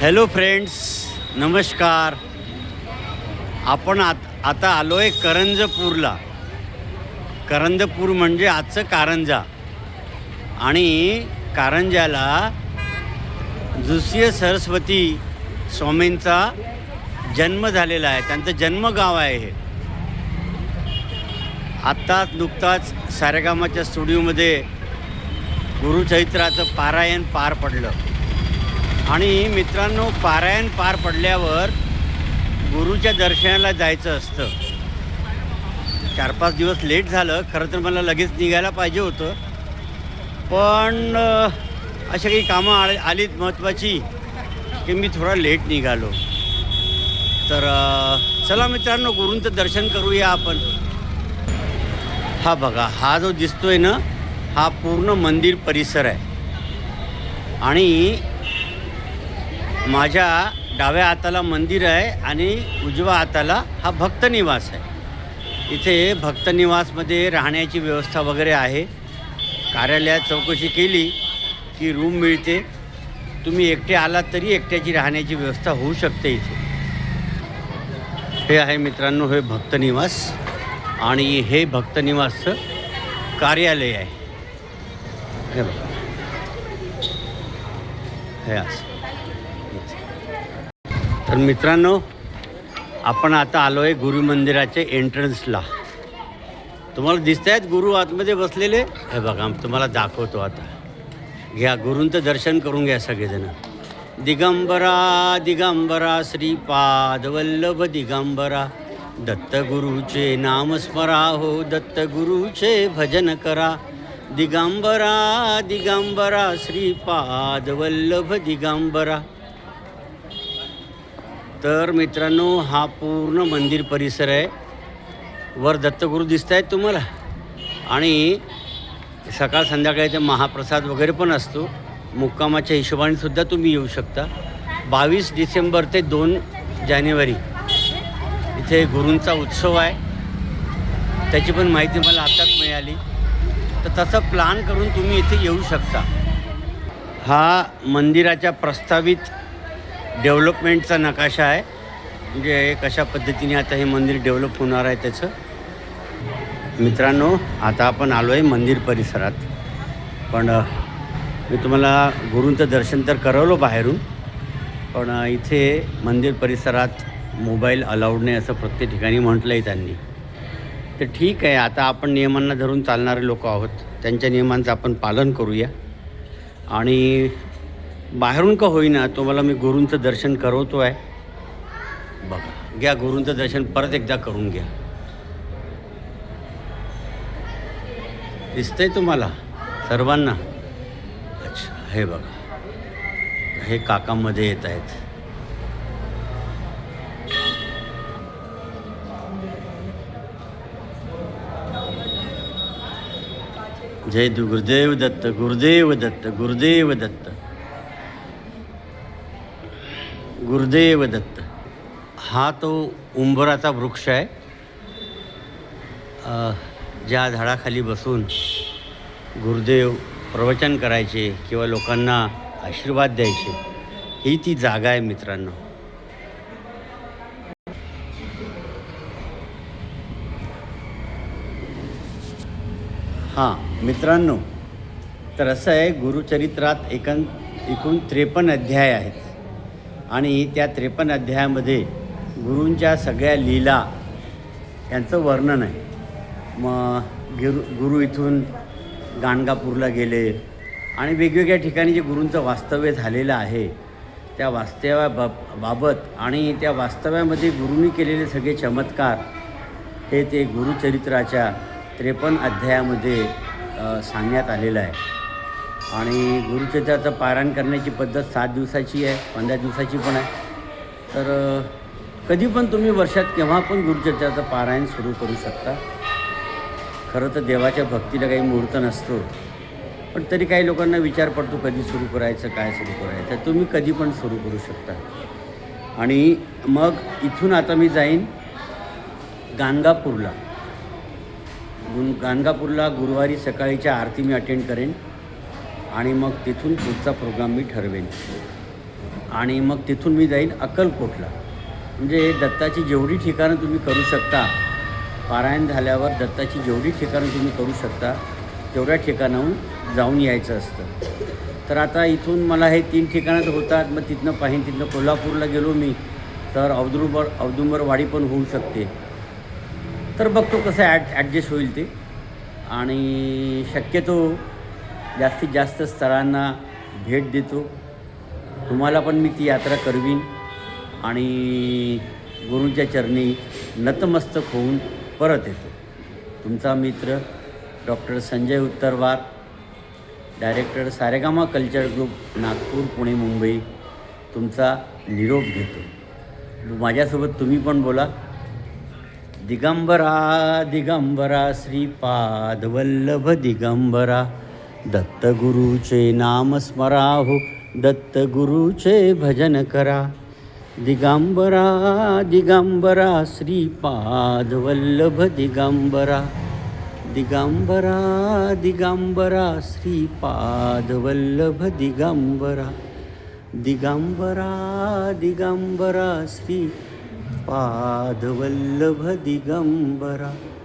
Hello friends नमस्कार. आपण आत आता आलो आहे करंजपूरला. करंजपूर म्हणजे आजचं कारंजा. आणि कारंजाला जुसिय सरस्वती स्वामींचा जन्म झालेला आहे. त्यांचं जन्मगाव आहे हे. आत्ताच नुकताच सारेगामाच्या स्टुडिओमध्ये गुरुचरित्राचं पारायण पार पडलं. आणि मित्रांनो पारायण पार पडल्यावर गुरुच्या दर्शनाला जायचं असतं. चार पाच दिवस लेट झालं खरं तर मला लगेच निघायला पाहिजे होतं. पण अशा काही कामं आली आलीत महत्त्वाची की मी थोडा लेट निघालो. तर चला मित्रांनो गुरूंचं दर्शन करूया आपण. हा बघा हा जो दिसतोय ना हा पूर्ण मंदिर परिसर आहे. आणि माझ्या डाव्या हाताला मंदिर आहे आणि उजव्या हाताला हा भक्तनिवास आहे. इथे भक्तनिवासमध्ये राहण्याची व्यवस्था वगैरे आहे. कार्यालयात चौकशी केली की रूम मिळते. तुम्ही एकटे आलात तरी एकट्याची राहण्याची व्यवस्था होऊ शकते इथे. हे आहे मित्रांनो हे भक्तनिवास आणि हे भक्तनिवासचं कार्यालय आहे. हे बघा. हे असं. तर मित्रांनो आपण आता आलो आहे गुरु मंदिराच्या एंट्रन्सला तुम्हाला दिसत आहेत गुरु आतमध्ये बसलेले? हे बघा तुम्हाला दाखवतो आता. घ्या गुरूंचं दर्शन करून घ्या सगळेजणं. दिगंबरा दिगंबरा श्रीपाद वल्लभ दिगंबरा दत्तगुरूचे नामस्मरा हो दत्तगुरूचे भजन करा. दिगंबरा दिगंबरा श्रीपाद वल्लभ दिगंबरा तर मित्रांनो हा पूर्ण मंदिर परिसर आहे. वर दत्तगुरू दिसत आहेत तुम्हाला. आणि सकाळ संध्याकाळचा महाप्रसाद वगैरे पण असतो. मुक्कामाच्या हिशोबाने सुद्धा तुम्ही येऊ शकता. बावीस डिसेंबर ते दोन जानेवारी इथे गुरूंचा उत्सव आहे. त्याची पण माहिती मला आत्ताच मिळाली. तर तसं प्लान करून तुम्ही इथे येऊ शकता. हा मंदिराच्या प्रस्तावित डेव्हलपमेंटचा नकाशा आहे. म्हणजे कशा पद्धतीने आता हे मंदिर डेव्हलप होणार आहे त्याचं? मित्रांनो आता आपण आलो आहे मंदिर परिसरात. पण मी तुम्हाला गुरूंचं दर्शन तर करवलं बाहेरून पण इथे मंदिर परिसरात मोबाईल अलाउड नाही असं प्रत्येक ठिकाणी म्हटलं आहे त्यांनी. तर ठीक आहे आता आपण नियमांना धरून चालणारे लोक आहोत. त्यांच्या नियमांचं आपण पालन करूया. आणि बाहेरून का होईना तुम्हाला मी गुरूंचं दर्शन करवतो आहे बघा घ्या गुरूंचं दर्शन परत एकदा करून घ्या. दिसतंय तुम्हाला सर्वांना? अच्छा हे बघा. हे काकामध्ये येत आहेत. जय गुरुदेव दत्त गुरुदेव दत्त गुरुदेव दत्त. गुरुदेव दत्त. हा तो उंबराचा वृक्ष आहे. ज्या झाडाखाली बसून गुरुदेव प्रवचन करायचे किंवा लोकांना आशीर्वाद द्यायचे ही ती जागा आहे मित्रांनो. हां मित्रांनो तर असं आहे गुरुचरित्रात एकन एकूण त्रेपन्न अध्याय आहेत. आणि त्या त्रेपन्न अध्यायामध्ये गुरूंच्या सगळ्या लीला यांचं वर्णन आहे. मग गुरु गुरु इथून गाणगापूरला गेले आणि वेगवेगळ्या ठिकाणी जे गुरूंचं वास्तव्य झालेलं आहे त्या वास्तव्या बाब बाबत आणि त्या वास्तव्यामध्ये गुरूंनी केलेले सगळे चमत्कार हे ते गुरुचरित्राच्या त्रेपन्न अध्यायामध्ये सांगण्यात आलेलं आहे. आणि गुरुचरित्राचं पारायण करण्याची पद्धत सात दिवसाची आहे पंधरा दिवसाची पण आहे. तर कधी पण तुम्ही वर्षात केव्हा पण गुरुचरित्राचं पारायण सुरू करू शकता. खरं तर देवाच्या भक्तीला काही मुहूर्त नसतो. पण तरी काही लोकांना विचार पडतो कधी सुरू करायचं काय सुरू करायचं. तुम्ही कधी पण सुरू करू शकता. आणि मग इथून आता मी जाईन गाणगापूरला. गुण गाणगापूरला गुरुवारी सकाळीच्या आरती मी अटेंड करेन. आणि मग तिथून पुढचा प्रोग्राम मी ठरवेन. आणि मग तिथून मी जाईन अक्कलकोटला. म्हणजे दत्ताची जेवढी ठिकाणं तुम्ही करू शकता पारायण झाल्यावर दत्ताची जेवढी ठिकाणं तुम्ही करू शकता तेवढ्या ठिकाणाहून जाऊन यायचं असतं. तर आता इथून मला हे तीन ठिकाणं होतात मग तिथनं पाहीन तिथनं कोल्हापूरला गेलो मी तर औदुंबर औदुंबरवाडी पण होऊ शकते. तर बघतो कसं ॲड ॲडजस्ट होईल ते. आणि शक्यतो जास्तीत जास्त स्थळांना भेट देतो. तुम्हाला पण मी ती यात्रा करवीन. आणि गुरूंच्या चरणी नतमस्तक होऊन परत येतो. तुमचा मित्र doctor Sanjay Uttarwar director Saregama culture group Nagpur Pune Mumbai तुमचा निरोप घेतो. माझ्यासोबत तुम्ही पण बोला. दिगंबरा दिगंबरा श्रीपाद वल्लभ दिगंबरा. दत्तगुरूचे नाम स्मराहो दत्तगुरूचे भजन करा. दिगंबरा दिगंबरा श्रीपाद वल्लभ दिगंबरा. दिगंबरा दिगंबरा श्रीपाद वल्लभ दिगंबरा. दिगंबरा दिगंबरा श्री पादवल्लभ दिगंबरा.